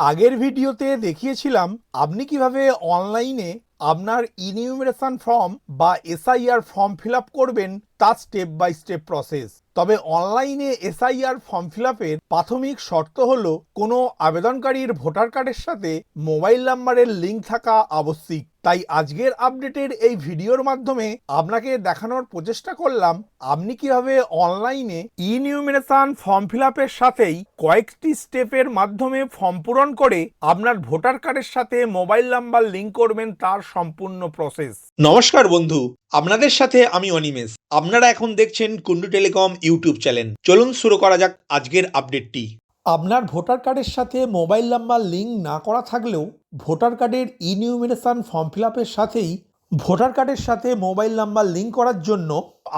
আগের ভিডিওতে দেখিয়েছিলাম আপনি কীভাবে অনলাইনে আপনার ইনিউমারেশন ফর্ম বা এসআইআর ফর্ম ফিল করবেন তা স্টেপ বাই স্টেপ প্রসেস। তবে অনলাইনে এসআইআর ফর্ম ফিল প্রাথমিক শর্ত হলো কোনো আবেদনকারীর ভোটার কার্ডের সাথে মোবাইল নাম্বারের লিঙ্ক থাকা আবশ্যিক। তাই আজকের আপডেটের এই ভিডিওর মাধ্যমে আপনাকে দেখানোর প্রচেষ্টা করলাম, আপনি কীভাবে অনলাইনে ইনিউমিনেশন ফর্ম ফিল সাথেই কয়েকটি স্টেপের মাধ্যমে ফর্ম পূরণ করে আপনার ভোটার কার্ডের সাথে মোবাইল নাম্বার লিঙ্ক করবেন তার সম্পূর্ণ প্রসেস নমস্কার বন্ধু আপনাদের সাথে আমি অনিমেষ। আপনারা এখন দেখছেন কুন্ডু টেলিকম ইউটিউব চ্যানেল। চলুন শুরু করা যাক আজকের আপডেটটি। আপনার ভোটার কার্ডের সাথে মোবাইল নাম্বার লিঙ্ক না করা থাকলেও ভোটার কার্ডের ইনিউমিনেশন ফর্ম ফিল আপের সাথেই ভোটার কার্ডের সাথে মোবাইল নাম্বার লিঙ্ক করার জন্য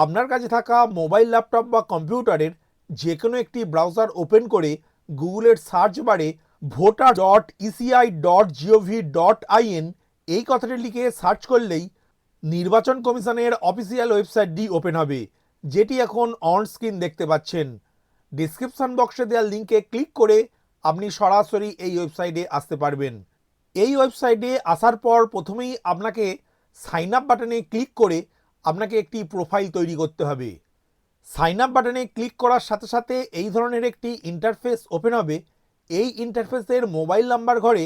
আপনার কাছে থাকা মোবাইল ল্যাপটপ বা কম্পিউটারের যে কোনো একটি ব্রাউজার ওপেন করে গুগলের সার্চ বারে voter dot ECI dot GOV dot IN এই কথাটি লিখে সার্চ করলেই নির্বাচন কমিশনের অফিসিয়াল ওয়েবসাইটটি ওপেন হবে, যেটি এখন অন স্ক্রিন দেখতে পাচ্ছেন। ডিসক্রিপশন বক্সে দেওয়া লিঙ্কে ক্লিক করে আপনি সরাসরি এই ওয়েবসাইটে আসতে পারবেন। এই ওয়েবসাইটে আসার পর প্রথমেই আপনাকে সাইন আপ বাটনে ক্লিক করে আপনাকে একটি প্রোফাইল তৈরি করতে হবে। সাইন আপ বাটনে ক্লিক করার সাথে সাথে এই ধরনের একটি ইন্টারফেস ওপেন হবে। এই ইন্টারফেসের মোবাইল নাম্বার ঘরে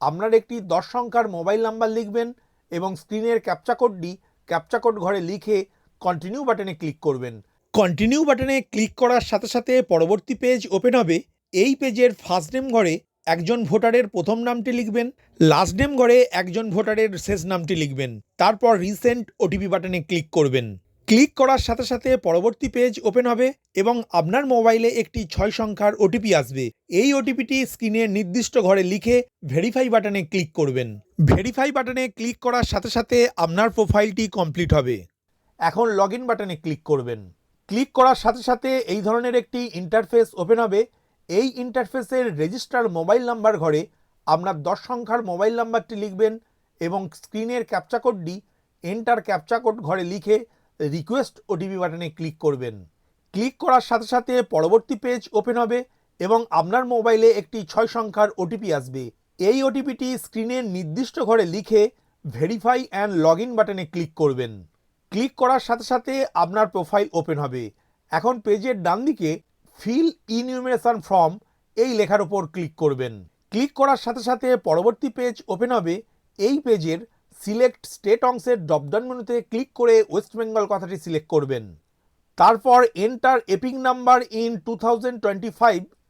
আপনার একটি দশ সংখ্যার মোবাইল নাম্বার লিখবেন এবং স্ক্রিনের ক্যাপচা কোডটি ক্যাপচা কোড ঘরে লিখে কন্টিনিউ বাটনে ক্লিক করবেন। কন্টিনিউ বাটনে ক্লিক করার সাথে সাথে পরবর্তী পেজ ওপেন হবে। এই পেজের ফার্স্ট নেম ঘরে একজন ভোটারের প্রথম নামটি লিখবেন। লাস্ট নেম ঘরে একজন ভোটারের শেষ নামটি লিখবেন। তারপর রিসেন্ট ওটিপি বাটনে ক্লিক করবেন। ক্লিক করার সাথে সাথে পরবর্তী পেজ ওপেন হবে এবং আপনার মোবাইলে একটি ছয় সংখ্যার ওটিপি আসবে। এই ওটিপিটি স্ক্রিনের নির্দিষ্ট ঘরে লিখে ভেরিফাই বাটনে ক্লিক করবেন। ভেরিফাই বাটনে ক্লিক করার সাথে সাথে আপনার প্রোফাইলটি কমপ্লিট হবে। এখন লগ ইন বাটনে ক্লিক করবেন। ক্লিক করার সাথে সাথে এই ধরনের একটি ইন্টারফেস ওপেন হবে। এই ইন্টারফেসের রেজিস্টার মোবাইল নাম্বার ঘরে আপনার দশ সংখ্যার মোবাইল নাম্বারটি লিখবেন এবং স্ক্রিনের ক্যাপচা কোডটি এন্টার ক্যাপচা কোড ঘরে লিখে রিকোয়েস্ট ওটিপি বাটনে ক্লিক করবেন। ক্লিক করার সাথে সাথে পরবর্তী পেজ ওপেন হবে এবং আপনার মোবাইলে একটি ছয় সংখ্যার ওটিপি আসবে। এই ওটিপিটি স্ক্রিনের নির্দিষ্ট ঘরে লিখে ভেরিফাই অ্যান্ড লগ ইন বাটনে ক্লিক করবেন। ক্লিক করার সাথে সাথে আপনার প্রোফাইল ওপেন হবে। এখন পেজের ডান দিকে ফিল ইনিউমিনেশন ফর্ম এই লেখার উপর ক্লিক করবেন। ক্লিক করার সাথে সাথে পরবর্তী পেজ ওপেন হবে। এই পেজের সিলেক্ট স্টেট অংশের ড্রপডাউন মেনুতে ক্লিক করে ওয়েস্ট বেঙ্গল কথাটি সিলেক্ট করবেন। তারপর enter EPIC number in to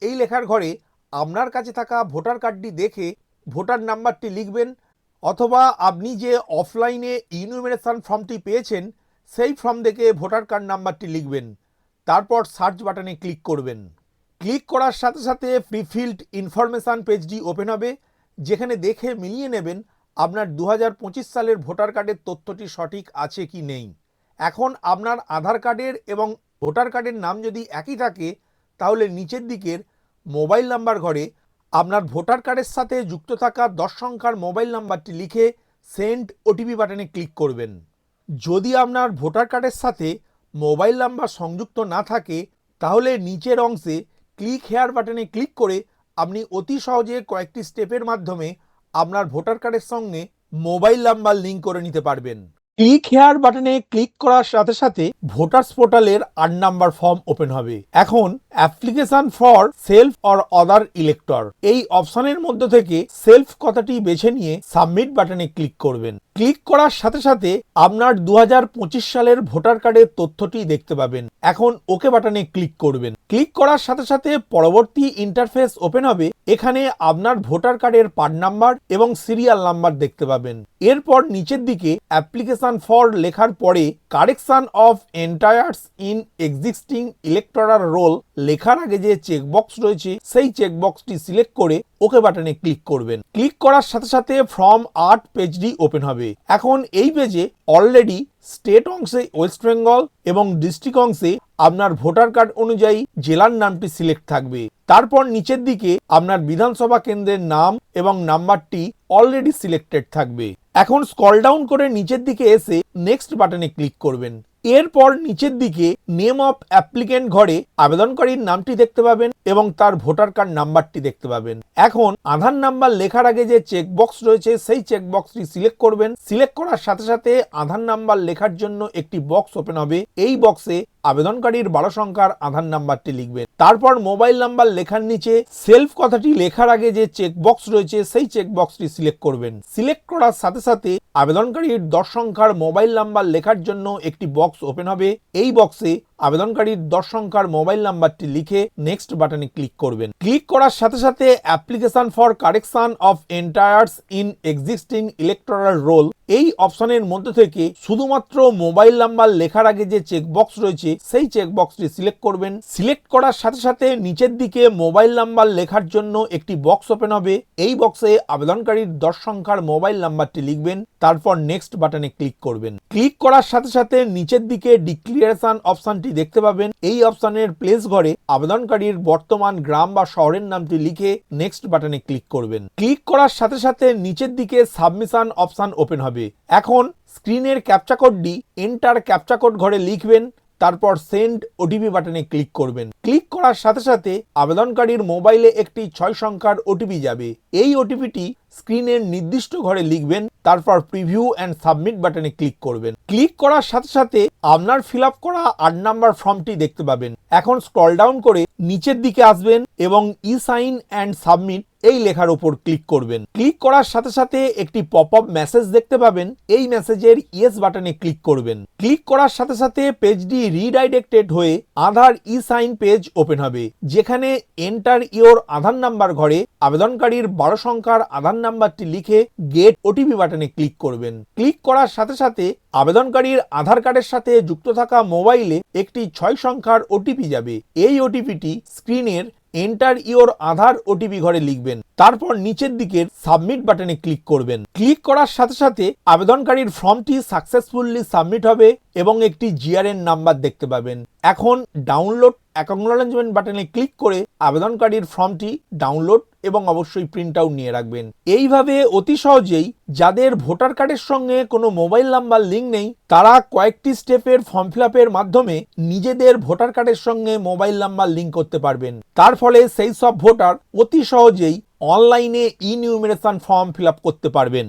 এই লেখার ঘরে আপনার কাছে থাকা ভোটার কার্ডটি দেখে ভোটার নাম্বারটি লিখবেন, অথবা আপনি যে অফলাইনে ইনুমিনেশন ফর্মটি পেয়েছেন, সেই ফর্ম দেখে ভোটার কার্ড নাম্বারটি লিখবেন। তারপর সার্চ বাটনে ক্লিক করবেন। ক্লিক করার সাথে সাথে প্রিফিল্ড ইনফরমেশান পেজটি ওপেন হবে, যেখানে দেখে মিলিয়ে নেবেন আপনার দু হাজার পঁচিশ সালের ভোটার কার্ডের তথ্যটি সঠিক আছে কি নেই? এখন আপনার আধার কার্ডের এবং ভোটার কার্ডের নাম যদি একই থাকে, তাহলে নিচের দিকের মোবাইল নাম্বার ঘরে আপনার ভোটার কার্ডের সাথে যুক্ত থাকা দশ সংখ্যার মোবাইল নাম্বারটি লিখে সেন্ড ওটিপি বাটনে ক্লিক করবেন। যদি আপনার ভোটার কার্ডের সাথে মোবাইল নাম্বার সংযুক্ত না থাকে, তাহলে নিচের অংশে ক্লিক হেয়ার বাটনে ক্লিক করে আপনি অতি সহজে কয়েকটি স্টেপের মাধ্যমে আপনার ভোটার কার্ডের সঙ্গে মোবাইল নাম্বার লিঙ্ক করে নিতে পারবেন। ক্লিক হেয়ার বাটনে ক্লিক করার সাথে সাথে ভোটার্স পোর্টালের আট নাম্বার ফর্ম ওপেন হবে। এখন application for self or other elector. এই অপশনের মধ্যে থেকে সেলফ কথাটি বেছে নিয়ে সাবমিট বাটনে ক্লিক করবেন। ক্লিক করার সাথে সাথে আপনার দু হাজার পঁচিশ সালের ভোটার কার্ডের তথ্যটি দেখতে পাবেন। এখন ওকে বাটনে ক্লিক করবেন। ক্লিক করার সাথে সাথে পরবর্তী ইন্টারফেস ওপেন হবে। এখানে আপনার ভোটার কার্ডের পার্ট নাম্বার এবং সিরিয়াল নাম্বার দেখতে পাবেন। এরপর নিচের দিকে অ্যাপ্লিকেশন ফর লেখার পরে correction of entries in existing electoral roll লেখার আগে যে চেকবক্স রয়েছে, সেই চেকবক্সটি সিলেক্ট করে ওকে বাটনে ক্লিক করবেন। ক্লিক করার সাথে সাথে ফর্ম আর্ট পেজটি ওপেন হবে। এখন এই পেজে অলরেডি স্টেট অংশে ওয়েস্ট বেঙ্গল এবং ডিস্ট্রিক্ট অংশে আপনার ভোটার কার্ড অনুযায়ী জেলার নামটি সিলেক্ট থাকবে। তারপর নিচের দিকে আপনার বিধানসভা কেন্দ্রের নাম এবং নাম্বারটি অলরেডি সিলেক্টেড থাকবে। এখন স্কল ডাউন করে নিচের দিকে এসে নেক্সট বাটনে ক্লিক করবেন। এরপর নিচের দিকে নেম অফ অ্যাপ্লিকেন্ট ঘরে আবেদনকারীর নামটি দেখতে পাবেন এবং তার ভোটার কার্ড নাম্বারটি দেখতে পাবেন। এখন আধার নাম্বার লেখার আগে যে চেকবক্স রয়েছে, সেই চেকবক্সটি সিলেক্ট করবেন। সিলেক্ট করার সাথে সাথে আধার নাম্বার লেখার জন্য একটি বক্স ওপেন হবে। এই বক্সে আবেদনকারীর বারো সংখ্যার আধার নাম্বারটি লিখবেন। তারপর মোবাইল নাম্বার লেখার নিচে সেলফ কথাটি লেখার আগে যে চেকবক্স রয়েছে, সেই চেকবক্সটি সিলেক্ট করবেন। সিলেক্ট করার সাথে সাথে আবেদনকারীর দশ সংখ্যার মোবাইল নাম্বার লেখার জন্য একটি বক্স ওপেন হবে। এই বক্সে আবেদনকারীর দশ সংখ্যার মোবাইল নাম্বারটি লিখে নেক্সট বাটনে ক্লিক করবেন। ক্লিক করার সাথে সাথে application for correction of entries in existing electoral roll এই অপশনের মধ্যে থেকে শুধুমাত্র মোবাইল নাম্বার লেখার আগে যে চেকবক্স রয়েছে, সেই চেকবক্সটি সিলেক্ট করবেন। সিলেক্ট করার সাথে সাথে নিচের দিকে মোবাইল নাম্বার লেখার জন্য একটি বক্স ওপেন হবে। এই বক্সে আবেদনকারীর দশ সংখ্যার মোবাইল নাম্বারটি লিখবেন। তারপর নেক্সট বাটনে ক্লিক করবেন। ক্লিক করার সাথে সাথে নিচের দিকে ডিক্লিয়ারেশন অপশানটি দেখতে পাবেন। এই অপশানের প্লেস ঘরে আবেদনকারীর বর্তমান গ্রাম বা শহরের নামটি লিখে নেক্সট বাটনে ক্লিক করবেন। ক্লিক করার সাথে সাথে নিচের দিকে সাবমিশন অপশান ওপেন হবে। এখন স্ক্রিনের ক্যাপচা কোডটি এন্টার ক্যাপচা কোড ঘরে লিখবেন। তারপর সেন্ড ওটিপি বাটনে ক্লিক করবেন। ক্লিক করার সাথে সাথে আবেদনকারীর মোবাইলে একটি ছয় সংখ্যার ওটিপি যাবে। এই ওটিপিটি স্ক্রিনের নির্দিষ্ট ঘরে লিখবেন, তারপর প্রিভিউ অ্যান্ড সাবমিট বাটনে ক্লিক করবেন। ক্লিক করার সাথে সাথে আপনার ফিল আপ করা আট নাম্বার ফর্মটি দেখতে পাবেন। এখন স্ক্রল ডাউন করে নিচের দিকে আসবেন এবং ই সাইন অ্যান্ড সাবমিট এই লেখার উপর ক্লিক করবেন। ক্লিক করার সাথে সাথে একটি পপ আপ মেসেজ দেখতে পাবেন। এই মেসেজের ইয়েস বাটনে ক্লিক করবেন। ক্লিক করার সাথে সাথে পেজটি রিডাইরেক্টেড হয়ে Aadhaar e sign page open হবে, যেখানে এন্টার ইওর আধার নাম্বার ঘরে আবেদনকারীর বারো সংখ্যার আধার নাম্বারটি লিখে গেট ওটিপি বাটনে ক্লিক করবেন। ক্লিক করার সাথে সাথে আবেদনকারীর আধার কার্ডের সাথে যুক্ত থাকা মোবাইলে একটি ছয় সংখ্যার ওটিপি যাবে। এই ওটিপিটি স্ক্রিনের এন্টার ইওর আধার ওটিপি ঘরে লিখবেন। তারপর নিচের দিকের সাবমিট বাটনে ক্লিক করবেন। ক্লিক করার সাথে সাথে আবেদনকারীর ফর্মটি সাকসেসফুলি সাবমিট হবে এবং একটি জিআরএন নাম্বার দেখতে পাবেন। এখন ডাউনলোড অ্যাকনোলেজমেন্ট বাটনে ক্লিক করে আবেদনকারীর ফর্মটি ডাউনলোড এবং অবশ্যই প্রিন্ট আউট নিয়ে রাখবেন। এইভাবে অতি সহজেই যাদের ভোটার কার্ডের সঙ্গে কোনো মোবাইল নাম্বার লিঙ্ক নেই, তারা কয়েকটি স্টেপের ফর্ম ফিল মাধ্যমে নিজেদের ভোটার কার্ডের সঙ্গে মোবাইল নাম্বার লিঙ্ক করতে পারবেন। তার ফলে সেই সব ভোটার অতি সহজেই অনলাইনে ইনিউমিনেশন ফর্ম ফিল করতে পারবেন।